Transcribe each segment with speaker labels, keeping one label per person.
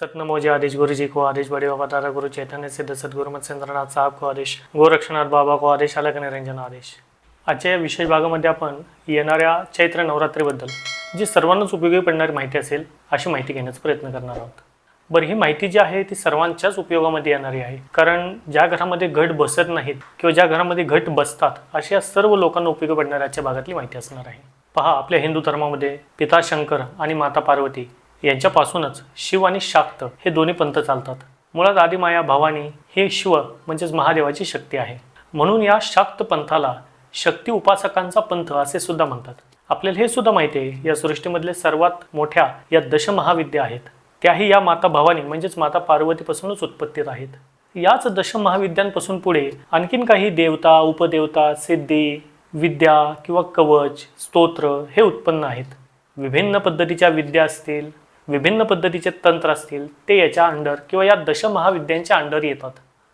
Speaker 1: सतनमोजी आदेश गुरुजी को आदेश बड़े बाबा दादा गुरु चैतन्य सिद्ध सदगुरु मत साहब को आदेश गोरक्षनाथ बाबा को आदेश अलग निरंजन आदेश. आजच्या या विशेष भागामध्ये आपण येणाऱ्या चैत्र नवरात्रीबद्दल जी सर्वांनाच उपयोगी पडणारी माहिती असेल अशी माहिती घेण्याचा प्रयत्न करणार आहोत. बरं ही माहिती जी आहे ती सर्वांच्याच उपयोगामध्ये येणारी आहे. कारण ज्या घरामध्ये घट बसत नाहीत किंवा ज्या घरामध्ये घट बसतात अशा सर्व लोकांना उपयोगी पडणाऱ्या आजच्या भागातली माहिती असणार आहे. पहा आपल्या हिंदू धर्मामध्ये पिता शंकर आणि माता पार्वती यांच्यापासूनच शिव आणि शाक्त हे दोन्ही पंथ चालतात. मुळात आदिमाया भवानी हे शिव म्हणजेच महादेवाची शक्ती आहे. म्हणून या शाक्त पंथाला शक्ती उपासकांचा पंथ असे सुद्धा म्हणतात. आपल्याला हे सुद्धा माहिती आहे या सृष्टीमधले सर्वात मोठ्या या दशमहाविद्या आहेत. त्याही या माता भवानी म्हणजेच माता पार्वतीपासूनच उत्पत्तीत आहेत. याच दशमहाविद्यांपासून पुढे आणखीन काही देवता उपदेवता सिद्धी विद्या किंवा कवच स्तोत्र हे उत्पन्न आहेत. विभिन्न पद्धतीच्या विद्या असतील विभिन्न पद्धतीचे तंत्र असतील ते याच्या अंडर किंवा या दश महाविद्यांच्या अंडर येतात.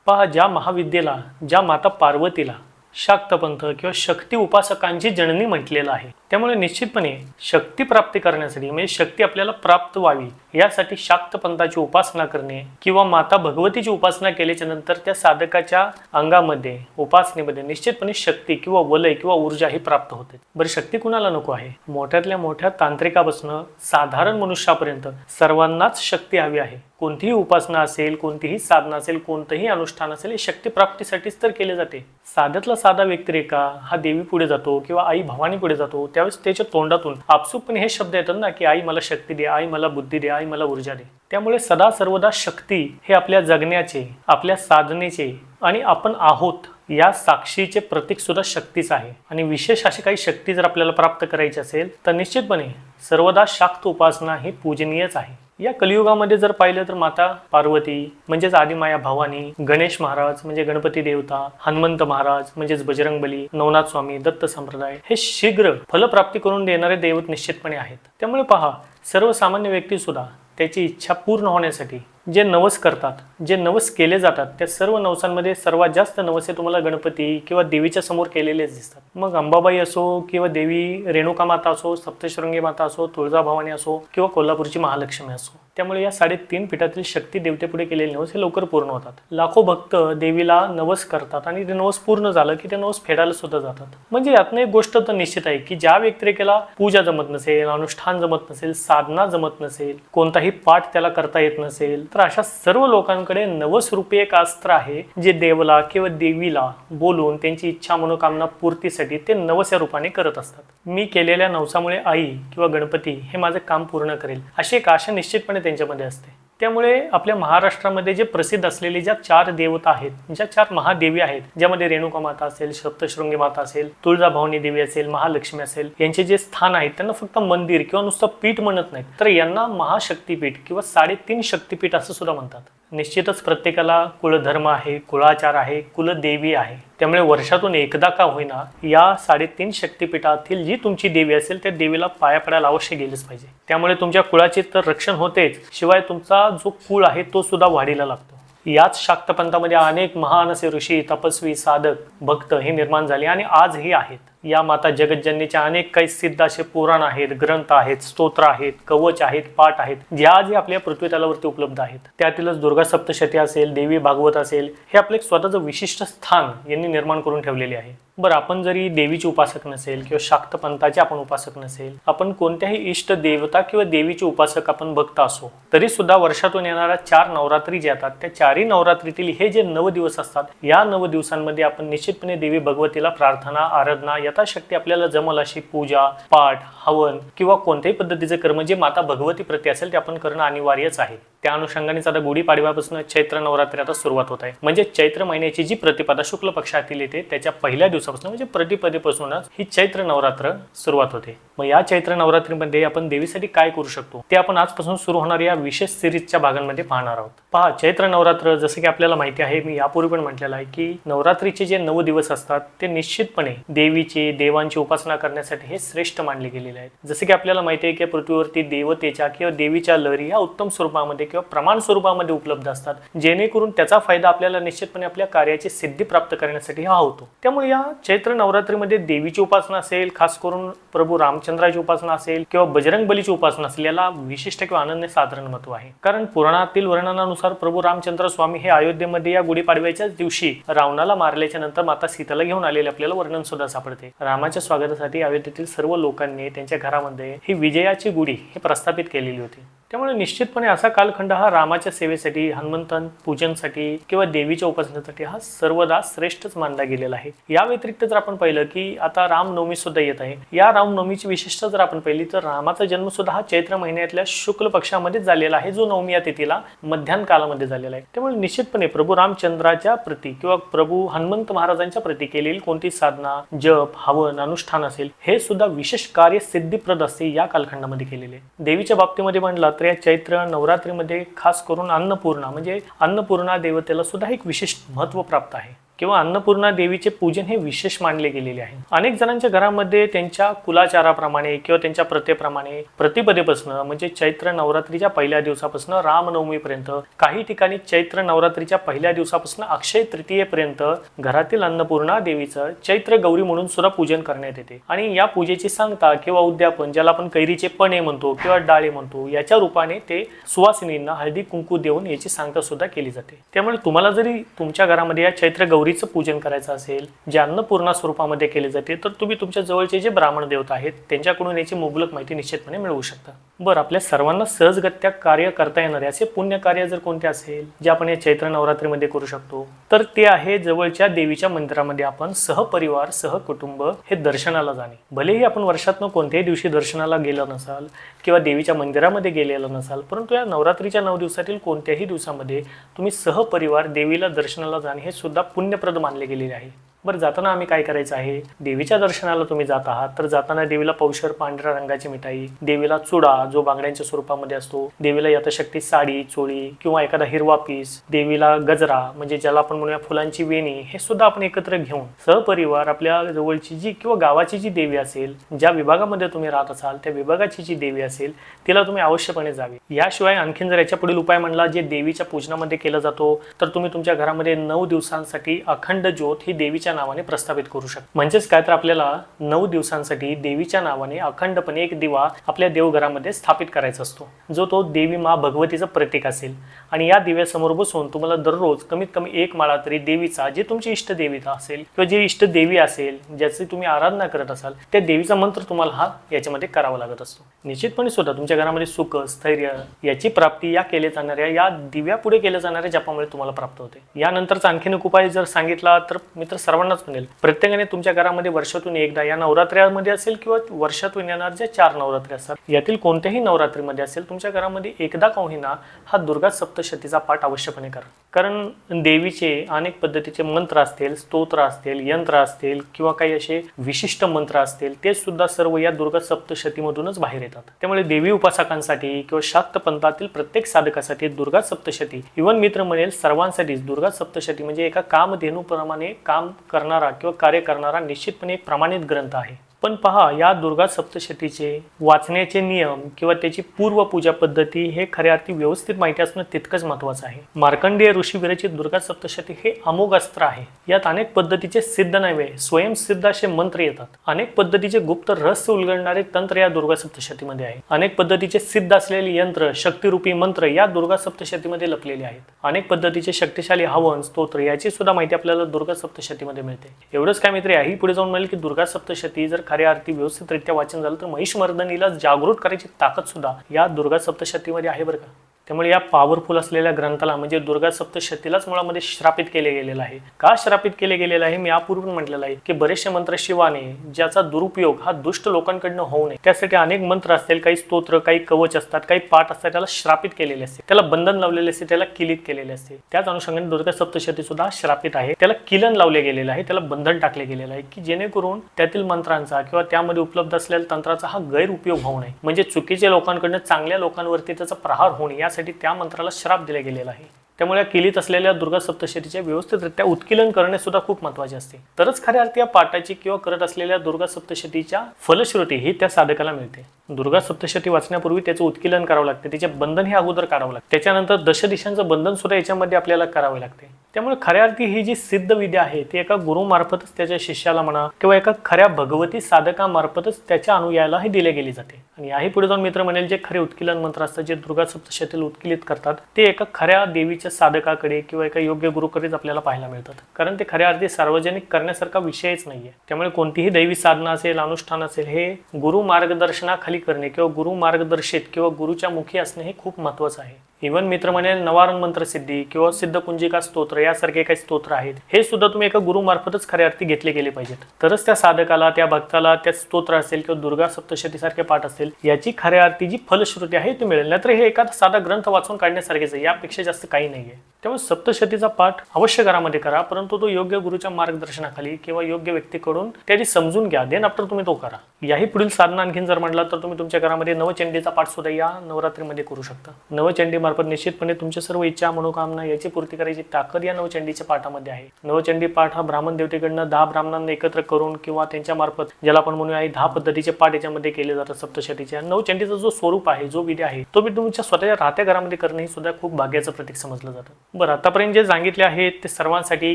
Speaker 1: पहा ज्या महाविद्येला ज्या माता पार्वतीला शाक्तपंथ किंवा शक्ती उपासकांची जननी म्हटलेलं आहे. त्यामुळे निश्चितपणे शक्ती प्राप्ती करण्यासाठी म्हणजे शक्ती आपल्याला प्राप्त व्हावी यासाठी शाक्तपंथाची उपासना करणे किंवा माता भगवतीची उपासना केल्याच्यानंतर त्या साधकाच्या अंगामध्ये उपासनेमध्ये निश्चितपणे शक्ती किंवा वलय किंवा ऊर्जा ही प्राप्त होते. बरं शक्ती कुणाला नको आहे? मोठ्यातल्या मोठ्या तांत्रिकापासून साधारण मनुष्यापर्यंत सर्वांनाच शक्ती हवी आहे. कोणतीही उपासना असेल कोणतीही साधना असेल कोणतंही अनुष्ठान असेल हे शक्ती प्राप्तीसाठीच तर केले जाते. साध्यातला साधा व्यक्तिरेखा हा देवी पुढे जातो किंवा आई भवानी पुढे जातो त्यावेळेस त्याच्या तोंडातून आपसूकपणे हे शब्द येतात ना की आई मला शक्ती दे आई मला बुद्धी दे आई मला ऊर्जा दे. त्यामुळे सदा सर्वदा शक्ती हे आपल्या जगण्याचे आपल्या साधनेचे आणि आपण आहोत या साक्षीचे प्रतीक सुद्धा शक्तीच आहे. आणि विशेष अशी काही शक्ती जर आपल्याला प्राप्त करायची असेल तर निश्चितपणे सर्वदा शाक्त उपासना ही पूजनीयच आहे. या कलियुगामध्ये जर पाहिलं तर माता पार्वती म्हणजेच आदिमाया भवानी गणेश महाराज म्हणजे गणपती देवता हनुमंत महाराज म्हणजेच बजरंगबली नवनाथ स्वामी दत्त संप्रदाय हे शीघ्र फलप्राप्ती करून देणारे दैवत निश्चितपणे आहेत. त्यामुळे पहा सर्वसामान्य व्यक्ती सुद्धा त्याची इच्छा पूर्ण होण्यासाठी जे नवस करतात जे नवस केले जातात त्या सर्व नवसांमध्ये सर्वात जास्त नवसे तुम्हाला गणपती किंवा देवीच्या समोर केलेलेच दिसतात. मग अंबाबाई असो किंवा देवी रेणुका माता असो सप्तशृंगी माता असो तुळजाभवानी असो किंवा कोल्हापूरची महालक्ष्मी असो. त्यामुळे या साडेतीन पीठातील शक्ती देवतेपुढे केलेले नवस हे लवकर पूर्ण होतात. लाखो भक्त देवीला नवस करतात आणि ते नवस पूर्ण झालं की ते नवस फेडायला सुद्धा जातात. म्हणजे यातनं एक गोष्ट तर निश्चित आहे की ज्या व्यक्तिरेखेला पूजा जमत नसेल अनुष्ठान जमत नसेल साधना जमत नसेल कोणताही पाठ त्याला करता येत नसेल तर अशा सर्व लोकांकडे नवस रूपी एक अस्त्र आहे जे देवला किंवा देवीला बोलून त्यांची इच्छा मनोकामना पूर्तीसाठी ते नवस या रूपाने करत असतात. मी केलेल्या नवसामुळे आई किंवा गणपती हे माझं काम पूर्ण करेल अशी एक आशा निश्चितपणे त्यांच्यामध्ये असते. त्यामुळे आपल्या महाराष्ट्रामध्ये जे प्रसिद्ध असलेले ज्या चार देवता आहेत ज्या चार महादेवी आहेत ज्यामध्ये रेणुका माता असेल सप्तशृंगी माता असेल तुळजाभवानी देवी असेल महालक्ष्मी असेल यांचे जे स्थान आहेत त्यांना फक्त मंदिर किंवा नुसतं पीठ म्हणत नाहीत. तर यांना महाशक्तीपीठ किंवा साडेतीन शक्तीपीठ असं सुद्धा म्हणतात. निश्चितच प्रत्येकाला कुलधर्म आहे कुळाचार आहे कुलदेवी आहे. त्यामुळे वर्षातून एकदा का होईना या साडेतीन शक्तीपीठातील जी तुमची देवी असेल त्या देवीला पाया पडायला अवश्य गेलेच पाहिजे. त्यामुळे तुमच्या कुळाचे तर रक्षण होतेच शिवाय तुमचा जो कुळ आहे तो सुद्धा वाढीला लागतो. याच शाक्तपंथामध्ये अनेक महान असे ऋषी तपस्वी साधक भक्त हे निर्माण झाले आणि आजही आहेत. या माता जगज्जननीच्या अनेक काही सिद्ध असे पुराण आहेत ग्रंथ आहेत स्तोत्र आहेत कवच आहेत पाठ आहेत जे आपल्या पृथ्वी तलावरती उपलब्ध आहेत. त्यातीलच दुर्गा सप्तशती असेल देवी भागवत असेल हे आपलं एक स्वतःचं विशिष्ट स्थान यांनी निर्माण करून ठेवलेले आहे. बरं आपण जरी देवीचे उपासक नसेल किंवा शाक्त पंथाचे आपण उपासक नसेल आपण कोणत्याही इष्ट देवता किंवा देवीचे उपासक आपण भक्त असो तरी सुद्धा वर्षातून येणाऱ्या चार नवरात्री जे येतात त्या चारही नवरात्रीतील हे जे नव दिवस असतात या नव दिवसांमध्ये आपण निश्चितपणे देवी भगवतीला प्रार्थना आराधना यथाशक्ती आपल्याला जमल अशी पूजा पाठ हवन किंवा कोणत्याही पद्धतीचे कर्म जे माता भगवती प्रती असेल ते आपण करणं अनिवार्यच आहे. त्या अनुषंगानेच आता गुढीपाडव्यापासून चैत्र नवरात्री आता सुरुवात होत आहे. म्हणजे चैत्र महिन्याची जी प्रतिपदा शुक्ल पक्षातील येते त्याच्या पहिल्या दिवसापासून म्हणजे प्रतिपदेपासूनच ही चैत्र नवरात्र सुरुवात होते. मग या चैत्र नवरात्रीमध्ये आपण देवीसाठी काय करू शकतो? ते आपण आजपासून सुरू होणाऱ्या या विशेष सिरीजच्या भागांमध्ये पाहणार आहोत. पहा चैत्र नवरात्र जसं की आपल्याला माहिती आहे मी यापूर्वी पण म्हटलेलं आहे की नवरात्रीचे जे नऊ दिवस असतात ते निश्चितपणे देवीचे देवांची उपासना करण्यासाठी हे श्रेष्ठ मानले गेलेले आहेत. जसं की आपल्याला माहिती आहे की पृथ्वीवरती देवतेच्या किंवा देवीच्या लहरी या उत्तम स्वरूपामध्ये किंवा किंवा प्रमाण स्वरूपामध्ये उपलब्ध असतात. जेणेकरून त्याचा फायदा आपल्याला निश्चितपणे आपल्या कार्याची सिद्धी प्राप्त करण्यासाठी हा होतो. त्यामुळे या चैत्र नवरात्रीमध्ये देवीची उपासना असेल खास करून प्रभू रामचंद्राची उपासना असेल किंवा बजरंग बलीची उपासना असेल याला विशिष्ट किंवा अनन्य साधारण महत्त्व आहे. कारण पुराणातील वर्णनानुसार प्रभू रामचंद्र स्वामी हे अयोध्येमध्ये या गुढीपाडव्याच्याच दिवशी रावणाला मारल्याच्या नंतर माता सीताला घेऊन आलेले आपल्याला वर्णन सुद्धा सापडते. रामाच्या स्वागतासाठी अयोध्येतील सर्व लोकांनी त्यांच्या घरामध्ये ही विजयाची गुढी हे प्रस्थापित केलेली होती. त्यामुळे निश्चितपणे असा कालखंड हा रामाच्या सेवेसाठी हनुमंतन पूजनसाठी किंवा देवीच्या उपासनेसाठी हा सर्वदा श्रेष्ठच मानला गेलेला आहे. या व्यतिरिक्त जर आपण पाहिलं की आता रामनवमी सुद्धा येत आहे. या रामनवमीची विशिष्ट जर आपण पाहिली तर रामाचा जन्म सुद्धा हा चैत्र महिन्यातल्या शुक्ल पक्षामध्ये झालेला आहे जो नवमी या तिथीला मध्यान्ह कालामध्ये झालेला आहे. त्यामुळे निश्चितपणे प्रभू रामचंद्राच्या प्रती किंवा प्रभू हनुमंत महाराजांच्या प्रती केलेली कोणती साधना जप हवन अनुष्ठान असेल हे सुद्धा विशेष कार्य सिद्धिप्रद असते या कालखंडामध्ये केलेले देवीच्या बाबतीमध्ये म्हणलं तर या चैत्र नवरात्रीमध्ये खास करून अन्नपूर्णा म्हणजे अन्नपूर्णा देवतेला सुद्धा एक विशेष महत्त्व प्राप्त आहे. किंवा अन्नपूर्णा देवीचे पूजन हे विशेष मानले गेलेले आहे. अनेक जणांच्या घरामध्ये त्यांच्या कुलाचाराप्रमाणे किंवा त्यांच्या प्रथेप्रमाणे प्रतिपदेपासून म्हणजे चैत्र नवरात्रीच्या पहिल्या दिवसापासून रामनवमीपर्यंत काही ठिकाणी चैत्र नवरात्रीच्या पहिल्या दिवसापासून अक्षय तृतीयेपर्यंत घरातील अन्नपूर्णा देवीचं चैत्र गौरी म्हणून सुद्धा पूजन करण्यात येते. आणि या पूजेची सांगता किंवा उद्यापन ज्याला आपण कैरीचे पणे म्हणतो किंवा डाळे म्हणतो याच्या रूपाने ते सुवासिनींना हळदी कुंकू देऊन याची सांगता सुद्धा केली जाते. त्यामुळे तुम्हाला जरी तुमच्या घरामध्ये या चैत्र गौरी गौरीचं पूजन करायचं असेल जे अन्नपूर्णा स्वरूपामध्ये केले जाते तर तुम्ही तुमच्या जवळचे जे ब्राह्मण देवता आहेत त्यांच्याकडून याची मुबलक माहिती निश्चितपणे मिळवू शकता. बरं आपल्या सर्वांना सहजगत्या कार्य करता येणारे असे पुण्य कार्य जर कोणते असेल जे आपण या चैत्र नवरात्रीमध्ये करू शकतो तर ते आहे जवळच्या देवीच्या मंदिरामध्ये आपण सहपरिवार सहकुटुंब हे दर्शनाला जाणे. भलेही आपण वर्षातनं कोणत्याही दिवशी दर्शनाला गेलं नसाल किंवा देवीच्या मंदिरामध्ये गेलेलं नसाल परंतु या नवरात्रीच्या नऊ दिवसातील कोणत्याही दिवसामध्ये तुम्ही सहपरिवार देवीला दर्शनाला जाणे हे सुद्धा पुण्यप्रद मानले गेलेले आहे. बरं जाताना आम्ही काय करायचं आहे? देवीच्या दर्शनाला तुम्ही जात आहात तर जाताना देवीला पौशर पांढऱ्या रंगाची मिठाई देवीला चुडा जो बांगड्यांच्या स्वरूपामध्ये असतो देवीला यथाशक्ती साडी चोळी किंवा एखादा हिरवा पीस देवीला गजरा म्हणजे ज्याला आपण म्हणूया फुलांची वेणी हे सुद्धा आपण एकत्र घेऊन सहपरिवार आपल्या जवळची जी किंवा गावाची जी देवी असेल ज्या विभागामध्ये तुम्ही राहत असाल त्या विभागाची जी देवी असेल तिला तुम्ही अवश्यपणे जावे. याशिवाय आणखीन जर याच्या पुढील उपाय म्हणला जे देवीच्या पूजनामध्ये केला जातो तर तुम्ही तुमच्या घरामध्ये नऊ दिवसांसाठी अखंड ज्योत ही देवीच्या नावाने प्रस्थापित करू शकता. म्हणजेच काय तर आपल्याला नऊ दिवसांसाठी देवीच्या नावाने अखंडपणे एक दिवा आपल्या देवघरामध्ये स्थापित करायचा असतो. जो तो देवी मा भगवतीचं प्रतीक असेल. आणि या दिव्यासमोर बसून तुम्हाला दररोज कमीत कमी एक माळा तरी देवीचा जे तुमची इष्ट देवीचा असेल किंवा जे इष्ट देवी असेल ज्याची तुम्ही आराधना करत असाल त्या देवीचा मंत्र तुम्हाला हा याच्यामध्ये करावा लागत असतो. निश्चितपणे सुद्धा तुमच्या घरामध्ये सुख स्थैर्य याची प्राप्ती या केल्या जाणाऱ्या या दिव्यापुढे केल्या जाणाऱ्या जपामुळे तुम्हाला प्राप्त होते. यानंतरचा आणखीन एक उपाय जर सांगितला तर मित्र सर्वांना सर्वांनाच म्हणेल प्रत्येकाने तुमच्या घरामध्ये वर्षातून एकदा या नवरात्र्यामध्ये असेल किंवा वर्षातून येणार ज्या चार नवरात्री असतात यातील कोणत्याही नवरात्रीमध्ये असेल तुमच्या घरामध्ये एकदा का होईना हा दुर्गा सप्तशतीचा पाठ अवश्यपणे करा. कारण देवीचे अनेक पद्धतीचे मंत्र असतील स्तोत्र असतील यंत्र असतील किंवा काही असे विशिष्ट मंत्र असतील ते सुद्धा सर्व या दुर्गा सप्तशतीमधूनच बाहेर येतात. त्यामुळे देवी उपासकांसाठी किंवा शाक्त पंथातील प्रत्येक साधकासाठी दुर्गा सप्तशती इवन मित्र म्हणेल सर्वांसाठीच दुर्गा सप्तशती म्हणजे एका कामधेनूप्रमाणे काम करणारा किंवा कार्य करणारा निश्चितपणे एक प्रमाणित ग्रंथ आहे. पण पहा या दुर्गा सप्तशतीचे वाचण्याचे नियम किंवा त्याची पूर्वपूजा पद्धती हे खऱ्या अर्थी व्यवस्थित माहिती असणं तितकंच महत्वाचं आहे. मार्कंडेय ऋषी विरचित दुर्गा सप्तशती हे अमोघ अस्त्र आहे. यात अनेक पद्धतीचे सिद्ध नव्हे स्वयंसिद्ध असे मंत्र येतात. अनेक पद्धतीचे गुप्त रहस्य उलगडणारे तंत्र या दुर्गा सप्तशतीमध्ये आहे. अनेक पद्धतीचे सिद्ध असलेले यंत्र शक्तिरूपी मंत्र या दुर्गा सप्तशतीमध्ये लपलेले आहेत. अनेक पद्धतीचे शक्तिशाली हवन स्तोत्र याची सुद्धा माहिती आपल्याला दुर्गा सप्तशतीमध्ये मिळते. एवढंच काय मित्र याही पुढे जाऊन मिळेल की दुर्गा सप्तशती जर खऱ्या अर्थी व्यवस्थितरित्या वाचन झालं तर महिषमर्दनीला जागृत करायची ताकद सुद्धा या दुर्गा सप्तशतीमध्ये आहे बरं का? त्यामुळे या पॉवरफुल असलेल्या ग्रंथाला म्हणजे दुर्गा सप्तशतीलाच मुळामध्ये श्रापित केले गेलेलं आहे. का श्रापित केले गेलेलं आहे? मी यापूर्वी म्हटलेलं आहे की बरेचसे मंत्र शिवाने ज्याचा दुरुपयोग हा दुष्ट लोकांकडनं होऊ नये. त्यासाठी अनेक मंत्र असतील काही स्तोत्र काही कवच असतात काही पाठ असतात त्याला श्रापित केलेले असते. त्याला बंधन लावलेले असते त्याला किलित केलेले असते. त्याच अनुषंगाने दुर्गा सप्तशती सुद्धा श्रापित आहे. त्याला किलन लावले गेलेलं आहे त्याला बंधन टाकले गेलेलं आहे की जेणेकरून त्यातील मंत्रांचा किंवा त्यामध्ये उपलब्ध असलेल्या तंत्राचा हा गैरउपयोग होऊ नये. म्हणजे चुकीच्या लोकांकडनं चांगल्या लोकांवरती त्याचा प्रहार होणे या करण्यासाठी त्या मंत्राला श्राप दिला गेलेला आहे. त्यामुळे या केलीत असलेल्या दुर्गा सप्तशतीचे व्यवस्थितरित्या उत्कीलन करणे सुद्धा खूप महत्त्वाचे असते. तरच खऱ्या अर्थी या पाठाची किंवा करत असलेल्या दुर्गा सप्तशतीच्या फलश्रुती ही त्या साधकाला मिळते. दुर्गा सप्तशती वाचण्यापूर्वी त्याचं उत्कीलन करावं लागते. त्याचे बंधन हे अगोदर काढावं लागते. त्याच्यानंतर दशदिशांचं बंधन सुद्धा याच्यामध्ये आपल्याला करावे लागते. त्यामुळे खऱ्या अर्थी ही जी सिद्ध विद्या आहे ती एका गुरुमार्फतच त्याच्या शिष्याला म्हणा किंवा एका खऱ्या भगवती साधकामार्फतच त्याच्या अनुयायाला ही दिली गेली जाते. आणि याही पुढे जाऊन मित्र म्हणेल जे खरे उत्कीलन मंत्र असतात जे दुर्गा सप्तशतीला उत्कीलित करतात ते एका खऱ्या देवीच्या साधकाकडे किंवा एका योग्य गुरुकडेच आपल्याला पाहायला मिळतात. कारण ते खऱ्या अर्थी सार्वजनिक करण्यासारखा विषयच नाहीये. त्यामुळे कोणतीही दैवी साधना असेल अनुष्ठान असेल हे गुरु मार्गदर्शनाखाली करणे किंवा गुरु मार्गदर्शित किंवा गुरुच्या मुखी असणे हे खूप महत्वाचं आहे. इव्हन मित्र म्हणेल नवारण मंत्र सिद्धी किंवा सिद्धपुंजिका स्तोत्र यासारखे काही स्तोत्र आहेत. हे सुद्धा तुम्ही एका गुरुमार्फतच खऱ्या अर्थी घेतले गेले पाहिजेत. तरच त्या साधकाला त्या भक्ताला त्या स्तोत्र असेल किंवा दुर्गा सप्तशती सारखे पाठ असेल याची खऱ्या अर्थी जी फलश्रुती आहे ती मिळेल. नाहीतर हे एखादा साधा ग्रंथ वाचून काढण्यासारखेच आहे. यापेक्षा जास्त काही नाहीये. त्यामुळे सप्तशतीचा पाठ अवश्य घरामध्ये करा परंतु तो योग्य गुरुच्या मार्गदर्शनाखाली किंवा योग्य व्यक्तीकडून त्याची समजून घ्या. देन आफ्टर तुम्ही तो करा. याही पुढील साधना आणखीन जर म्हटला तर तुम्ही तुमच्या घरामध्ये नवचंडीचा पाठ सुद्धा या नवरात्रीमध्ये करू शकता. नवचंडी मार्फत निश्चितपणे तुमच्या सर्व इच्छा मनोकामना याची पूर्ती करायची ताकद या नवचंडीच्या पाठामध्ये आहे. नवचंडी पाठ हा ब्राह्मण देवतेकडनं दहा ब्राह्मणांना एकत्र करून किंवा त्यांच्या मार्फत ज्याला आपण म्हणूया दहा पद्धतीचे पाठ याच्यामध्ये केले जातात सप्तशतीच्या नवचंडीचा जो स्वरूप आहे जो विधी आहे तो मी तुमच्या स्वतःच्या राहत्या घरामध्ये करणे हे सुद्धा खूप भाग्याचं प्रतीक समजलं जातं. बरं आतापर्यंत जे सांगितले आहेत ते सर्वांसाठी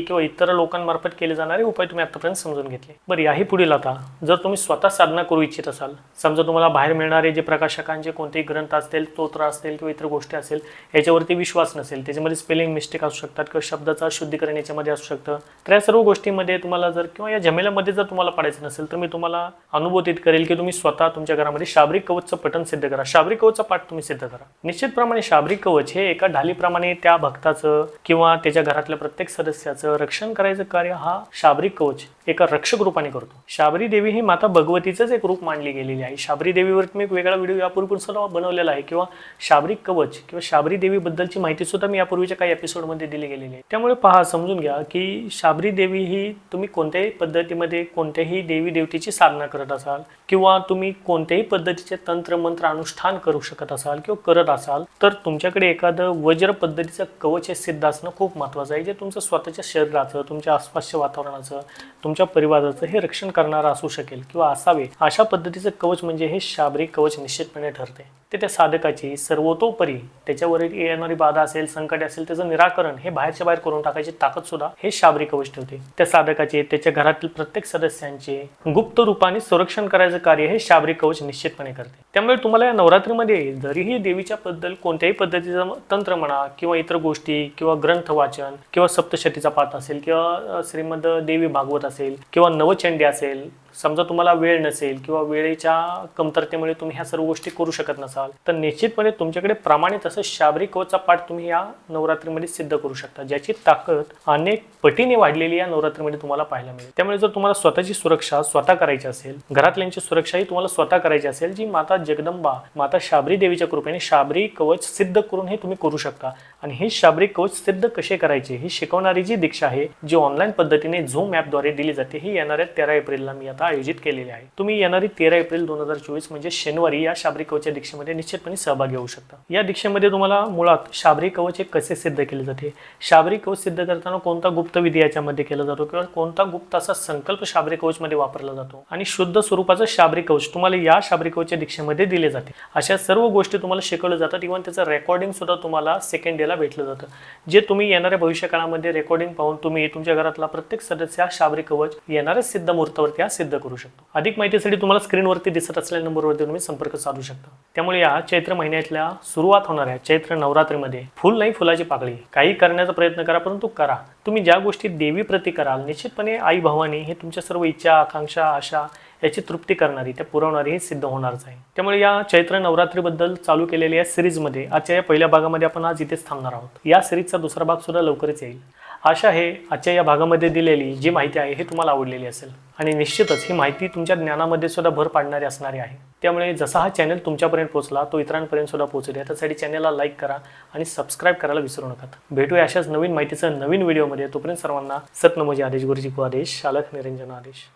Speaker 1: किंवा इतर लोकांमार्फत केले जाणारे उपाय तुम्ही आतापर्यंत समजून घेतले. बरं याही पुढील आता जर तुम्ही स्वतः साधना करू इच्छित असाल समजा तुम्हाला बाहेर मिळणारे जे प्रकाशकांचे कोणतेही ग्रंथ असतील स्तोत्र असतील किंवा इतर गोष्टी असेल याच्यावरती विश्वास नसेल त्याच्यामध्ये स्पेलिंग मिस्टेक असू शकतात किंवा शब्दाचा शुद्धीकरण याच्यामध्ये असू शकतं. तर या सर्व गोष्टीमध्ये तुम्हाला जर किंवा या झमेल्यामध्ये जर तुम्हाला पाडायचं नसेल तर मी तुम्हाला अनुभूतीत करेल की तुम्ही स्वतः तुमच्या घरामध्ये शाबरी कवचचं पठण सिद्ध करा. शाबरी कवचचा पाठ तुम्ही सिद्ध करा. निश्चितप्रमाणे शाबरी कवच हे एका ढालीप्रमाणे त्या भक्ताचं किंवा त्याच्या घरातल्या प्रत्येक सदस्याचं रक्षण करायचं कार्य हा शाबरी कवच एका रक्षक रूपाने करतो. शाबरी देवी ही माता भगवतीचंच एक रूप मानली गेलेली आहे. शाबरी देवीवर मी एक वेगळा व्हिडिओ यापूर्वी सुद्धा बनवलेला आहे किंवा शाबरी कवच किंवा शाबरी देवीबद्दलची माहिती सुद्धा मी यापूर्वीच्या काही एपिसोडमध्ये दिली गेलेली आहे. त्यामुळे पहा समजून घ्या की शाबरी देवी ही तुम्ही कोणत्याही पद्धतीमध्ये कोणत्याही देवी देवतेची साधना करत असाल किंवा तुम्ही कोणत्याही पद्धतीचे तंत्र मंत्र अनुष्ठान करू शकत असाल किंवा करत असाल तर तुमच्याकडे एखादं वज्र पद्धतीचं कवच हे सिद्ध असणं खूप महत्त्वाचं आहे. जे तुमचं स्वतःच्या शरीराचं तुमच्या आसपासच्या वातावरणाचं तुमच्या परिवाराचं हे रक्षण करणारं असू शकेल किंवा असावे अशा पद्धतीचं कवच म्हणजे हे शाबरी कवच निश्चितपणे ठरते. ते त्या साधकाची सर्वतोपरी त्याच्यावरील येणारी बाधा असेल संकट असेल त्याचं निराकरण हे बाहेरच्या बाहेर करून टाकायची ताकद सुद्धा हे शाबरी कवच ठेवते. त्या साधकाचे त्याच्या घरातील प्रत्येक सदस्यांचे गुप्त रूपाने संरक्षण करायचं कार्य हे शाबरी कवच निश्चितपणे करते. त्यामुळे तुम्हाला या नवरात्रीमध्ये जरीही देवीच्या बद्दल कोणत्याही पद्धतीचं तंत्र म्हणा किंवा इतर गोष्टी किंवा ग्रंथ वाचन किंवा सप्तशतीचा पाठ असेल किंवा श्रीमद देवी भागवत असेल किंवा नवचंडी असेल समजा तुम्हाला वेळ नसेल किंवा वेळेच्या कमतरतेमुळे तुम्ही ह्या सर्व गोष्टी करू शकत नसाल तर निश्चितपणे तुमच्याकडे प्रमाणित असं शाबरी कवचा पाठ तुम्ही या नवरात्रीमध्ये सिद्ध करू शकता ज्याची ताकद अनेक पटीने वाढलेली या नवरात्रीमध्ये तुम्हाला पाहायला मिळेल. त्यामुळे जर तुम्हाला स्वतःची सुरक्षा स्वतः करायची असेल घरातल्यांची सुरक्षाही तुम्हाला स्वतः करायची असेल जी माता जगदंबा माता शाबरी देवीच्या कृपेने शाबरी कवच सिद्ध करून हे तुम्ही करू शकता. आणि हे शाबरी कवच सिद्ध कसे करायचे ही शिकवणारी जी दीक्षा आहे जी ऑनलाईन पद्धतीने झूम ॲपद्वारे दिली जाते ही येणाऱ्या तेरा एप्रिलला मी आता आयोजित केलेली आहे. तुम्ही येणारी तेरा एप्रिल दोन हजार चोवीस म्हणजे शनिवारी या शाबरी कवचच्या दीक्षेमध्ये निश्चितपणे सहभागी होऊ शकता. या दीक्षेमध्ये तुम्हाला मुळात शाबरी कवच हे कसे सिद्ध केले जाते? शाबरी कवच सिद्ध करताना कोणता गुप्त विधी याच्यामध्ये केला जातो किंवा कोणता गुप्त असा संकल्प शाबरी कवचमध्ये वापरला जातो? आणि शुद्ध स्वरूपाचं शाबरी कवच तुम्हाला या शाबरी कवचच्या दीक्षेमध्ये दिले जाते. अशा सर्व गोष्टी तुम्हाला शिकवल्या जातात. इव्हन त्याचं रेकॉर्डिंग सुद्धा तुम्हाला सेकंड डेला भेटलं जातं. जे तुम्ही येणाऱ्या भविष्य काळामध्ये रेकॉर्डिंग पाहून तुम्ही तुमच्या घरातला प्रत्येक सदस्य हा शाबरी कवच येणाऱ्या सिद्ध मुहूर्तावरती हा सिद्ध करू शकतो. अधिक माहितीसाठी तुम्हाला स्क्रीनवरती दिसत असलेल्या नंबरवरती तुम्ही संपर्क साधू शकता. त्यामुळे या चैत्र महिन्यातल्या सुरुवात होणाऱ्या चैत्र नवरात्रीमध्ये फुल नाही फुलाची पाकळी. काही करण्याचा प्रयत्न करा परंतु करा. तुम्ही ज्या गोष्टी देवी प्रती कराल निश्चितपणे आई भवानी हे तुमच्या सर्व इच्छा आकांक्षा आशा याची तृप्ती करणारी त्या पुरवणारी हे सिद्ध होणारच आहे. त्यामुळे या चैत्र नवरात्रीबद्दल चालू केलेल्या या सिरीजमध्ये आजच्या या पहिल्या भागामध्ये आपण आज इथेच थांबणार आहोत. या सिरीजचा दुसरा भाग सुद्धा लवकरच येईल. आशा आहे आजच्या या भागामध्ये दिलेली जी माहिती आहे हे तुम्हाला आवडलेली असेल. आणि निश्चितच ही माहिती तुमच्या ज्ञानामध्ये सुद्धा भर पाडणारी असणारी आहे. त्यामुळे जसा हा चॅनल तुमच्यापर्यंत पोहोचला तो इतरांपर्यंत सुद्धा पोहोचू द्या. त्यासाठी चॅनलला लाईक करा आणि सबस्क्राईब करायला विसरू नका. भेटूया अशाच नवीन माहितीचं नवीन व्हिडिओमध्ये. तोपर्यंत सर्वांना सतनमोजी आदेश गुरुजी को आदेश शालक निरंजन आदेश.